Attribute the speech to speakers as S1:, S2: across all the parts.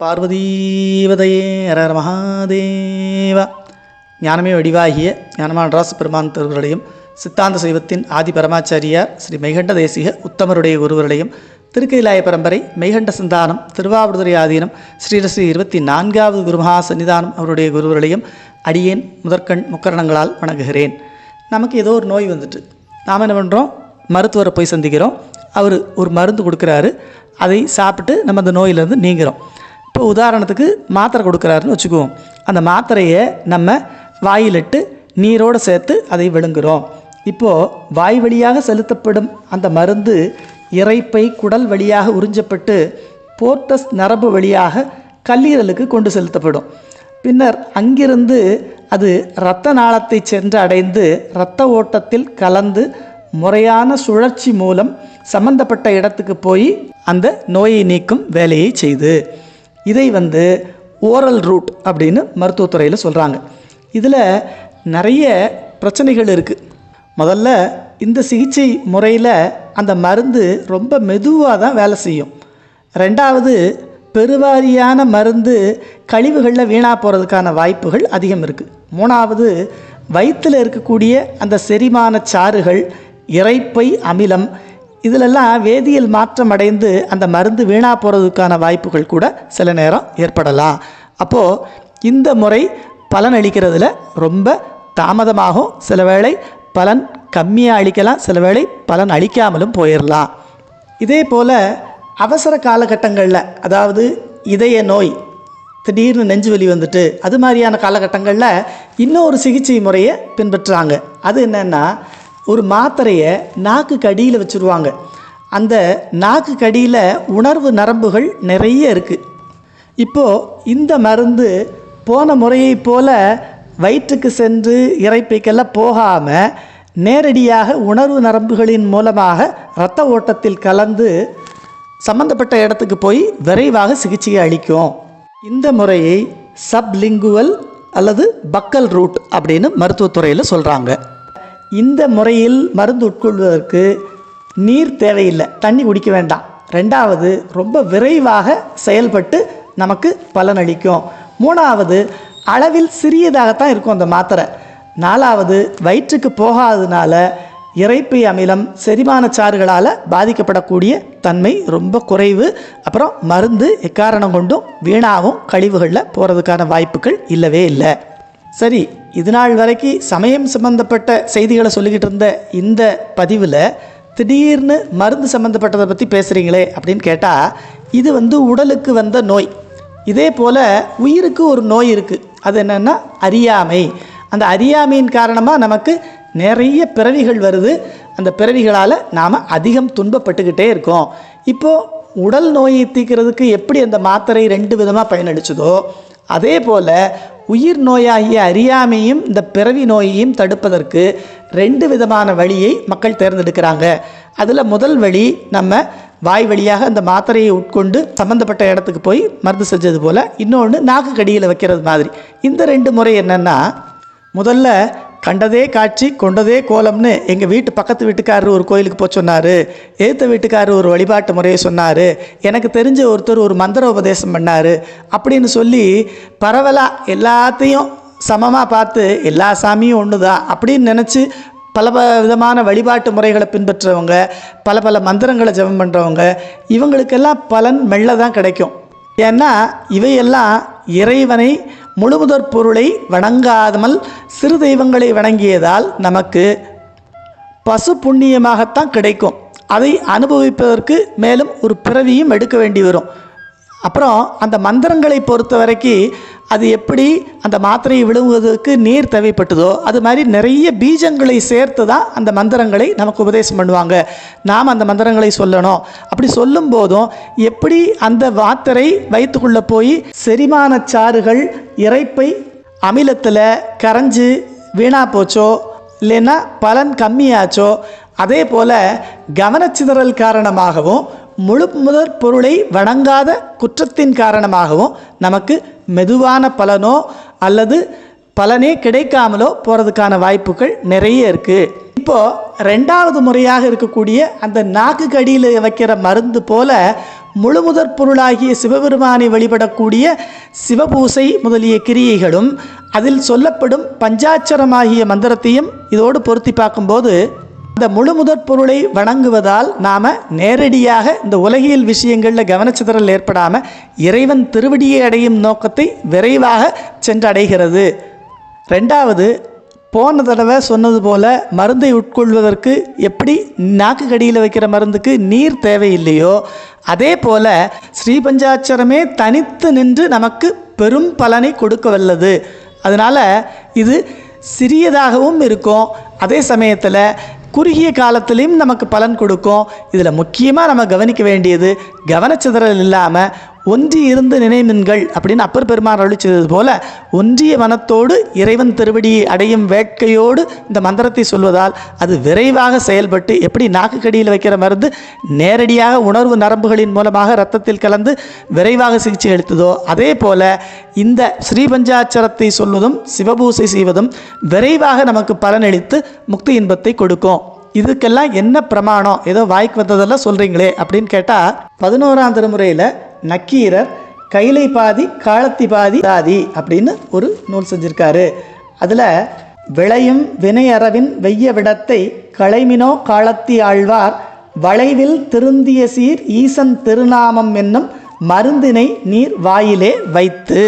S1: பார்வதீவதையே ஹரஹர மகாதேவா. ஞானமே வடிவாகிய ஞானமானராச பெருமான் திருவருடையும் சித்தாந்த சைவத்தின் ஆதி பரமாச்சாரியார் ஸ்ரீ மெய்கண்ட தேசிக உத்தமருடைய குருவருடையும் திருக்கைலாய பரம்பரை மெய்கண்ட சிந்தானம் திருவாவூர்துறை ஆதீனம் ஸ்ரீரஸ்ரீ இருபத்தி நான்காவது குருமகா சன்னிதானம் அவருடைய குருவர்களையும் அடியேன் முதற்கண் முக்கரணங்களால் வணங்குகிறேன். நமக்கு ஏதோ ஒரு நோய் வந்துட்டு நாம் என்ன பண்ணுறோம் மருத்துவரை போய் சந்திக்கிறோம். அவர் ஒரு மருந்து கொடுக்குறாரு. அதை சாப்பிட்டு நம்ம அந்த நோயிலேருந்து நீங்கிறோம். இப்போ உதாரணத்துக்கு மாத்திரை கொடுக்குறாருன்னு வச்சுக்குவோம் அந்த மாத்திரையை நம்ம வாயிலிட்டு நீரோடு சேர்த்து அதை விழுங்குகிறோம் இப்போது வாய் வழியாக செலுத்தப்படும் அந்த மருந்து இறைப்பை குடல் வழியாக உறிஞ்சப்பட்டு போர்ட்டஸ் நரம்பு வழியாக கல்லீரலுக்கு கொண்டு செலுத்தப்படும். பின்னர் அங்கிருந்து அது இரத்த நாளத்தை சென்று அடைந்து இரத்த ஓட்டத்தில் கலந்து முறையான சுழற்சி மூலம் சம்பந்தப்பட்ட இடத்துக்கு போய் அந்த நோயை நீக்கும் வேலையை செய்து. இதை வந்து ஓரல் ரூட் அப்படின்னு மருத்துவத்துறையில் சொல்கிறாங்க இதில் நிறைய பிரச்சனைகள் இருக்குது முதல்ல இந்த சிகிச்சை முறையில் அந்த மருந்து ரொம்ப மெதுவாக தான் வேலை செய்யும். ரெண்டாவது பெருவாரியான மருந்து கழிவுகளில் வீணாக போகிறதுக்கான வாய்ப்புகள் அதிகம் இருக்குது மூணாவது வயிற்றில் இருக்கக்கூடிய அந்த செரிமான சாறுகள் இறைப்பை அமிலம் இதிலெல்லாம் வேதியியல் மாற்றம் அடைந்து அந்த மருந்து வீணாக போகிறதுக்கான வாய்ப்புகள் கூட சில நேரம் ஏற்படலாம். அப்போது இந்த முறை பலன் அளிக்கிறதுல ரொம்ப தாமதமாகும். சில வேளை பலன் கம்மியாக அளிக்கலாம் சில வேளை பலன் அளிக்காமலும் போயிடலாம் இதே போல் அவசர காலகட்டங்களில் அதாவது இதய நோய் திடீர்னு நெஞ்சு வலி வந்துட்டு அது மாதிரியான காலகட்டங்களில் இன்னொரு சிகிச்சை முறையை பின்பற்றுறாங்க. அது என்னென்னா ஒரு மாத்திரையை நாக்கு கடியில் வச்சுருவாங்க. அந்த நாக்கு கடியில் உணர்வு நரம்புகள் நிறைய இருக்குது இப்போது இந்த மருந்து போன முறையைப் போல வயிற்றுக்கு சென்று இறைப்பைக்கெல்லாம் போகாமல் நேரடியாக உணர்வு நரம்புகளின் மூலமாக இரத்த ஓட்டத்தில் கலந்து சம்பந்தப்பட்ட இடத்துக்கு போய் விரைவாக சிகிச்சையை அளிக்கும். இந்த முறையை சப்லிங்குவல் அல்லது பக்கல் ரூட் அப்படின்னு மருத்துவத்துறையில் சொல்கிறாங்க இந்த முறையில் மருந்து உட்கொள்வதற்கு நீர் தேவையில்லை தண்ணி குடிக்க வேண்டாம். ரெண்டாவது ரொம்ப விரைவாக செயல்பட்டு நமக்கு பலனளிக்கும். மூணாவது அளவில் சிறியதாகத்தான் இருக்கும் அந்த மாத்திரை. நாலாவது வயிற்றுக்கு போகாததுனால இறைப்பை அமிலம் செரிமான சாறுகளால் பாதிக்கப்படக்கூடிய தன்மை ரொம்ப குறைவு. அப்புறம் மருந்து எக்காரணம் கொண்டும் வீணாகவும் கழிவுகளில் போகிறதுக்கான வாய்ப்புகள் இல்லவே இல்லை. சரி இது நாள் வரைக்கும் சமயம் சம்பந்தப்பட்ட செய்திகளை சொல்லிக்கிட்டு இருந்த இந்த பதிவில் திடீர்னு மருந்து சம்மந்தப்பட்டதை பற்றி பேசுகிறீங்களே அப்படின்னு கேட்டால் இது வந்து உடலுக்கு வந்த நோய். இதே போல் உயிருக்கு ஒரு நோய் இருக்குது அது என்னென்னா அறியாமை. அந்த அறியாமையின் காரணமாக நமக்கு நிறைய பிறவிகள் வருது. அந்த பிறவிகளால் நாம் அதிகம் துன்பப்பட்டுக்கிட்டே இருக்கோம். இப்போது உடல் நோயை தீர்க்கிறதுக்கு எப்படி அந்த மாத்திரை ரெண்டு விதமாக பயனளிச்சதோ அதே போல் உயிர் நோயாகிய அறியாமையும் இந்த பிறவி நோயையும் தடுப்பதற்கு ரெண்டு விதமான வழியை மக்கள் தேர்ந்தெடுக்கிறாங்க. அதில் முதல் வழி நம்ம வாய் வழியாக அந்த மாத்திரையை உட்கொண்டு சம்மந்தப்பட்ட இடத்துக்கு போய் மருந்து செஞ்சது போல் இன்னொன்று நாக்கு கடியில் வைக்கிறது மாதிரி. இந்த ரெண்டு முறை என்னென்னா முதல்ல கண்டதே காட்சி கொண்டதே கோலம்னு எங்கள் வீட்டு பக்கத்து வீட்டுக்காரர் ஒரு கோயிலுக்கு போய் சொன்னார். எழுத்த வீட்டுக்காரர் ஒரு வழிபாட்டு முறையை சொன்னார். எனக்கு தெரிஞ்ச ஒருத்தர் ஒரு மந்திர உபதேசம் பண்ணார். அப்படின்னு சொல்லி பரவலாக எல்லாத்தையும் சமமாக பார்த்து எல்லா சாமியும் ஒன்று தான் அப்படின்னு நினச்சி பல பல விதமான வழிபாட்டு முறைகளை பின்பற்றுறவங்க பல பல மந்திரங்களை ஜெபம் பண்ணுறவங்க இவங்களுக்கெல்லாம் பலன் மெல்ல தான் கிடைக்கும். ஏன்னா இவையெல்லாம் இறைவனை முழுமுதற் பொருளை வணங்காமல் சிறு தெய்வங்களை வணங்கியதால் நமக்கு பசு புண்ணியமாகத்தான் கிடைக்கும். அதை அனுபவிப்பதற்கு மேலும் ஒரு பிறவியும் எடுக்க வேண்டி வரும். அப்புறம் அந்த மந்திரங்களை பொறுத்த வரைக்கும் அது எப்படி அந்த மாத்திரையை விழுங்குவதற்கு நீர் தேவைப்பட்டதோ அது மாதிரி நிறைய பீஜங்களை சேர்த்து தான் அந்த மந்திரங்களை நமக்கு உபதேசம் பண்ணுவாங்க. நாம் அந்த மந்திரங்களை சொல்லணும். அப்படி சொல்லும் போதும் எப்படி அந்த மாத்திரை வயிற்றுக்குள்ளே போய் செரிமான சாறுகள் இறைப்பை அமிலத்தில் கரைஞ்சு வீணாக போச்சோ இல்லைன்னா பலன் கம்மியாச்சோ அதே போல் கவனச்சிதறல் காரணமாகவும் முழு முதற் பொருளை வணங்காத குற்றத்தின் காரணமாகவும் நமக்கு மெதுவான பலனோ அல்லது பலனே கிடைக்காமலோ போகிறதுக்கான வாய்ப்புகள் நிறைய இருக்குது இப்போது ரெண்டாவது முறையாக இருக்கக்கூடிய அந்த நாக்கு கடியில் வைக்கிற மருந்து போல முழு முதற் பொருளாகிய சிவபெருமானை வழிபடக்கூடிய சிவபூசை முதலிய கிரியைகளும் அதில் சொல்லப்படும் பஞ்சாட்சரமாகிய மந்திரத்தையும் இதோடு பொருத்தி பார்க்கும்போது இந்த முழுமுதற் பொருளை வணங்குவதால் நாம் நேரடியாக இந்த உலகியல் விஷயங்களில் கவனச்சிதறல் ஏற்படாமல் இறைவன் திருவடியை அடையும் நோக்கத்தை விரைவாக சென்றடைகிறது. ரெண்டாவது போன தடவை சொன்னது போல் மருந்தை உட்கொள்வதற்கு எப்படி நாக்கு கடியில் வைக்கிற மருந்துக்கு நீர் தேவையில்லையோ அதே போல் ஸ்ரீபஞ்சாட்சரமே தனித்து நின்று நமக்கு பெரும் பலனை கொடுக்க வல்லது. அதனால் இது சிறியதாகவும் இருக்கும். அதே சமயத்தில் குறுகிய காலத்திலையும் நமக்கு பலன் கொடுக்கும். இதில் முக்கியமாக நம்ம கவனிக்க வேண்டியது கவனச்சிதறல் இல்லாமல் ஒன்றி இருந்து நினைமின்கள் அப்படின்னு அப்பர் பெருமான் அழிச்சது போல ஒன்றிய மனத்தோடு இறைவன் திருவடியை அடையும் வேட்கையோடு இந்த மந்திரத்தை சொல்வதால் அது விரைவாக செயல்பட்டு எப்படி நாக்குக்கடியில் வைக்கிற மருந்து நேரடியாக உணர்வு நரம்புகளின் மூலமாக ரத்தத்தில் கலந்து விரைவாக சிகிச்சை அளித்ததோ அதே போல இந்த ஸ்ரீபஞ்சாட்சரத்தை சொல்வதும் சிவபூசை செய்வதும் விரைவாக நமக்கு பலனளித்து முக்தி இன்பத்தை கொடுக்கும். இதுக்கெல்லாம் என்ன பிரமாணம்? ஏதோ வாய்க்கு வந்ததெல்லாம் சொல்கிறீங்களே அப்படின்னு கேட்டால் பதினோராம் திருமுறையில் நக்கீரர் கைலை பாதி காலத்தி பாதி தாதி அப்படின்னு ஒரு நூல் செஞ்சுருக்காரு. அதில் விளையும் வினையறவின் வெய்ய விடத்தை களைமினோ காலத்தி ஆழ்வார் வளைவில் திருந்திய சீர் ஈசன் திருநாமம் என்னும் மருந்தினை நீர் வாயிலே வைத்து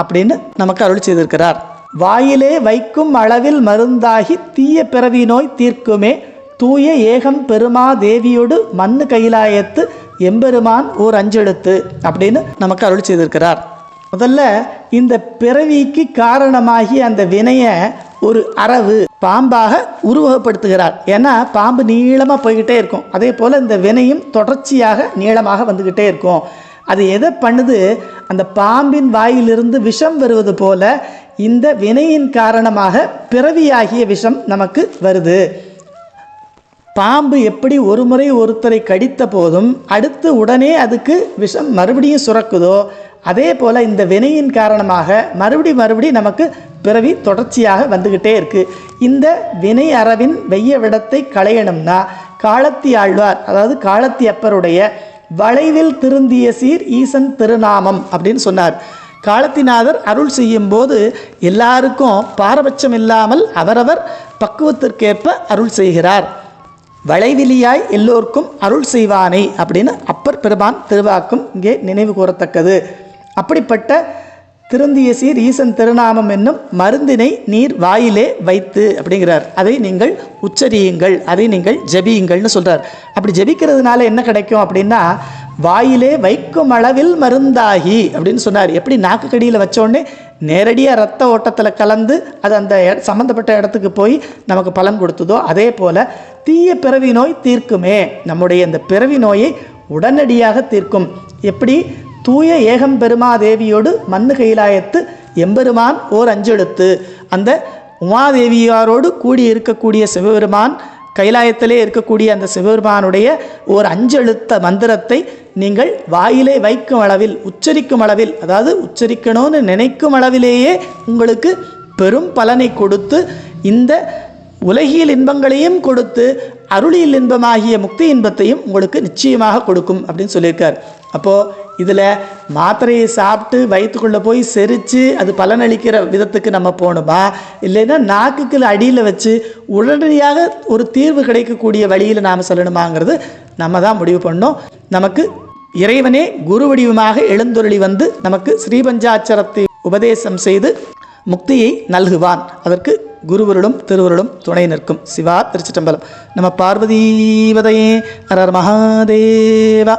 S1: அப்படின்னு நமக்கு அருள் செய்திருக்கிறார். வாயிலே வைக்கும் அளவில் மருந்தாகி தீய பிறவி நோய் தீர்க்குமே தூய ஏகம் பெருமா தேவியோடு மண்ணு கைலாயத்து எம்பெருமான் ஓர் அஞ்செழுத்து அப்படின்னு நமக்கு அருள் செய்திருக்கிறார். முதல்ல இந்த பிறவிக்கு காரணமாகி அந்த வினையை ஒரு அரவு பாம்பாக உருவகப்படுத்துகிறார். ஏன்னா பாம்பு நீளமாக போய்கிட்டே இருக்கும். அதே போல் இந்த வினையும் தொடர்ச்சியாக நீளமாக வந்துக்கிட்டே இருக்கும். அது எதை பண்ணுது? அந்த பாம்பின் வாயிலிருந்து விஷம் வருவது போல இந்த வினையின் காரணமாக பிறவியாகிய விஷம் நமக்கு வருது. பாம்பு எப்படி ஒரு முறை ஒருத்தரை கடித்த போதும் அடுத்து உடனே அதுக்கு விஷம் மறுபடியும் சுரக்குதோ? அதே போல் இந்த வினையின் காரணமாக மறுபடி மறுபடி நமக்கு பிறவி தொடர்ச்சியாக வந்துக்கிட்டே இருக்குது இந்த வினை அறவின் வெய்ய விடத்தை களையணும்னா காலத்தி ஆழ்வார் அதாவது காலத்தி அப்பருடைய வளைவில் திருந்திய சீர் ஈசன் திருநாமம் அப்படின்னு சொன்னார். காலத்திநாதர் அருள் செய்யும் போது எல்லாருக்கும் பாரபட்சம் இல்லாமல் அவரவர் பக்குவத்திற்கேற்ப அருள் செய்கிறார். வளைவிலியாய் எல்லோருக்கும் அருள் செய்வானே அப்படின்னு அப்பர் பெருமான் திருவாக்கும் இங்கே நினைவு கூறத்தக்கது. அப்படிப்பட்ட திருந்திய சீர் ஈசன் திருநாமம் என்னும் மருந்தினை நீர் வாயிலே வைத்து அப்படிங்கிறார். அதை நீங்கள் உச்சரியுங்கள் அதை நீங்கள் ஜெபியுங்கள்னு சொல்கிறார் அப்படி ஜெபிக்கிறதுனால என்ன கிடைக்கும் அப்படின்னா வாயிலே வைக்கும் அளவில் மருந்தாகி அப்படின்னு சொன்னார். எப்படி நாக்கு கடியில் வச்சோடனே நேரடியாக ரத்த ஓட்டத்தில் கலந்து அது அந்த சம்மந்தப்பட்ட இடத்துக்கு போய் நமக்கு பலன் கொடுத்ததோ அதே போல் தீய பிறவி நோய் தீர்க்குமே. நம்முடைய இந்த பிறவி நோயை உடனடியாக தீர்க்கும். எப்படி? தூய ஏகம் பெருமாதேவியோடு மண்ணு கைலாயத்து எம்பெருமான் ஓர் அஞ்செழுத்து. அந்த உமாதேவியாரோடு கூடி இருக்கக்கூடிய சிவபெருமான் கைலாயத்திலே இருக்கக்கூடிய அந்த சிவபெருமானுடைய ஓர் அஞ்செழுத்த மந்திரத்தை நீங்கள் வாயிலே வைக்கும் அளவில் உச்சரிக்கும் அளவில் அதாவது உச்சரிக்கணும்னு நினைக்கும் அளவிலேயே உங்களுக்கு பெரும் பலனை கொடுத்து இந்த உலகியல் இன்பங்களையும் கொடுத்து அருளியல் இன்பமாகிய முக்தி இன்பத்தையும் உங்களுக்கு நிச்சயமாக கொடுக்கும் அப்படின்னு சொல்லியிருக்கார். அப்போது இதில் மாத்திரையை சாப்பிட்டு வயிற்றுக்குள்ளே போய் செரித்து அது பலனளிக்கிற விதத்துக்கு நம்ம போகணுமா? இல்லைன்னா நாக்குக்கு அடியில் வச்சு உடனடியாக ஒரு தீர்வு கிடைக்கக்கூடிய வழியில் நாம் சொல்லணுமாங்கிறது நம்ம தான் முடிவு பண்ணோம். நமக்கு இறைவனே குரு வடிவமாக எழுந்தொருளி வந்து நமக்கு ஸ்ரீபஞ்சாட்சரத்தை உபதேசம் செய்து முக்தியை நல்குவான். அதற்கு குருவருடும் திருவருடும் துணை நிற்கும் சிவா திருச்சிட்டம்பலம் நம்ம பார்வதீவதையே அரர் மகாதேவா.